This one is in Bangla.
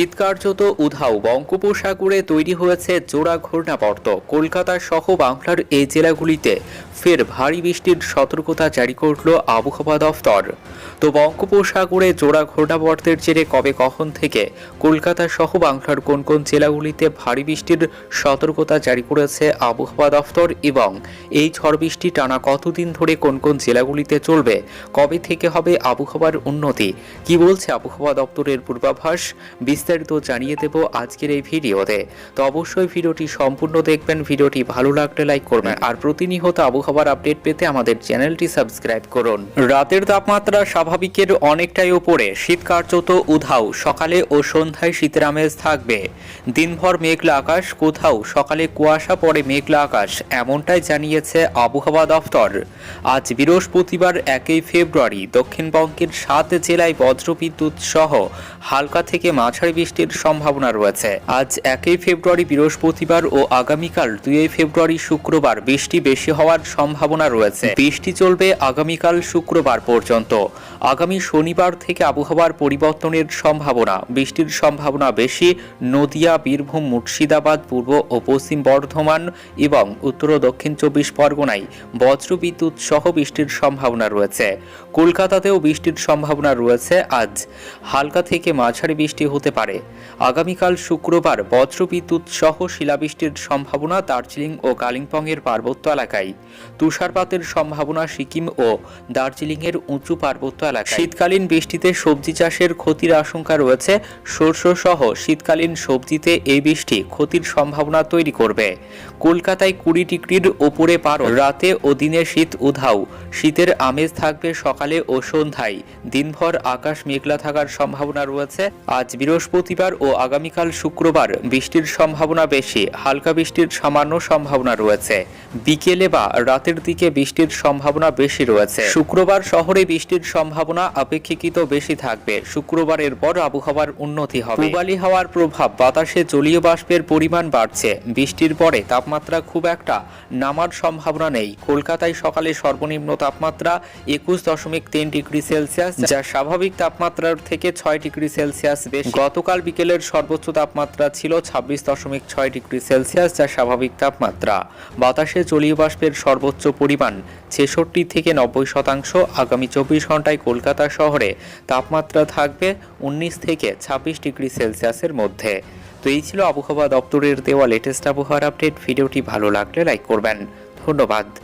শীতকার্যত উধাও বঙ্গোপসাগরে তৈরি হয়েছে জোড়া ঘূর্ণাবর্ত। কলকাতা সহ বাংলার এই জেলাগুলিতে ফের ভারী বৃষ্টির সতর্কতা জারি করল আবহাওয়া দফতর। তো বঙ্গোপসাগরে জোড়া ঘূর্ণাবর্তের জেরে কবে কখন থেকে কলকাতা সহ বাংলার কোন কোন জেলাগুলিতে ভারী বৃষ্টির সতর্কতা জারি করেছে আবহাওয়া দফতর এবং এই ঝড় বৃষ্টি টানা কতদিন ধরে কোন কোন জেলাগুলিতে চলবে, কবে থেকে হবে আবহাওয়ার উন্নতি, কি বলছে আবহাওয়া দপ্তরের পূর্বাভাস, বিস্তারিত জানিয়ে দেব আজকের এই ভিডিওতে। তো অবশ্যই ভিডিওটি সম্পূর্ণ দেখবেন, ভিডিওটি ভালো লাগলে লাইক করবেন, আর প্রতিনিয়ত আবহাওয়ার আপডেট পেতে আমাদের চ্যানেলটি সাবস্ক্রাইব করুন। রাতের তাপমাত্রা স্বাভাবিকের অনেকটাই উপরে। শীত কার্যত উধাও, সকালে ও সন্ধ্যায় শীতের আমেজ থাকবে। দিনভর মেঘলা আকাশ, কোথাও সকালে কুয়াশা পড়ে মেঘলা আকাশ, এমনটাই জানিয়েছে আবহাওয়া দফতর। আজ বৃহস্পতিবার একই ফেব্রুয়ারি দক্ষিণবঙ্গের সাত জেলায় বজ্রবিদ্যুৎ সহ হালকা থেকে মাঝারি বৃষ্টির সম্ভাবনা রয়েছে। আজ একই ফেব্রুয়ারি বৃহস্পতিবার ও আগামীকাল দুই ফেব্রুয়ারি শুক্রবার বৃষ্টি বেশি হওয়ার সম্ভাবনা রয়েছে। বৃষ্টি চলবে আগামীকাল শুক্রবার পর্যন্ত। আগামী শনিবার থেকে আবহাওয়ার পরিবর্তনের সম্ভাবনা। বৃষ্টির সম্ভাবনা বেশি। নদিয়া, বীরভূম, মুর্শিদাবাদ, পূর্ব ও পশ্চিম বর্ধমান এবং উত্তর ও দক্ষিণ চব্বিশ পরগনায় বজ্রবিদ্যুৎ সহ বৃষ্টির সম্ভাবনা রয়েছে। কলকাতাতেও বৃষ্টির সম্ভাবনা রয়েছে আজ। হালকা থেকে মাঝারি বৃষ্টি হতে পারে। আগামীকাল শুক্রবার বজ্রবিদ্যুৎ সহ শিলাবৃষ্টির সম্ভাবনা দার্জিলিং ও কালিম্পংয়ের পার্বত্য এলাকায়। তুষারপাতের সম্ভাবনা সিকিম ও দার্জিলিংয়ের উঁচু পার্বত্য এলাকায়। শীতকালীন বৃষ্টিতে সবজি চাষের ক্ষতির আশঙ্কা রয়েছে। সহ শীতকালীন সবজিতে এই বৃষ্টি ক্ষতির সম্ভাবনা তৈরি করবে। কলকাতায় কুড়ি ডিগ্রির ওপরে পারো রাতে ও দিনে শীত উধাও। শীতের আমেজ থাকবে সকালে ও সন্ধ্যায়। দিনভর আকাশ মেঘলা থাকার সম্ভাবনা রয়েছে। আজ বৃহস্পতিবার ও আগামীকাল শুক্রবার বৃষ্টির সম্ভাবনা বেশি। হালকা বৃষ্টির সামান্য সম্ভাবনা রয়েছে। বিকেলে বা রাতের দিকে বৃষ্টির সম্ভাবনা বেশি রয়েছে। শুক্রবার শহরে বৃষ্টির সম্ভাবনা অপেক্ষাকৃত বেশি থাকবে। শুক্রবারের পর আবহাওয়ার উন্নতি হবে। পূবালি হাওয়ার প্রভাব, বাতাসে জলীয় বাষ্পের পরিমাণ বাড়ছে। বৃষ্টির পরে তাপমাত্রা খুব একটা নামার সম্ভাবনা নেই। কলকাতায় সকালে সর্বনিম্ন তাপমাত্রা একুশ দশমিক তিন ডিগ্রি সেলসিয়াস, যা স্বাভাবিক তাপমাত্রার থেকে ছয় ডিগ্রি সেলসিয়াস বেশি। গতকাল বিকেলের সর্বোচ্চ তাপমাত্রা ছিল ছাব্বিশ দশমিক ছয় ডিগ্রি সেলসিয়াস, যা স্বাভাবিক তাপমাত্রা। বাতাসে জলীয় বাষ্পের সর্বোচ্চ পরিমাণ ছেষট্টি থেকে নব্বই শতাংশ। আগামী চব্বিশ ঘন্টায় কলকাতা শহরে তাপমাত্রা থাকবে উনিশ থেকে ছাব্বিশ ডিগ্রি সেলসিয়াসের মধ্যে। তো এই ছিল আবহাওয়া দপ্তরের দেওয়া লেটেস্ট আবহাওয়ার আপডেট ভিডিওটি ভালো লাগলে লাইক করবেন। ধন্যবাদ।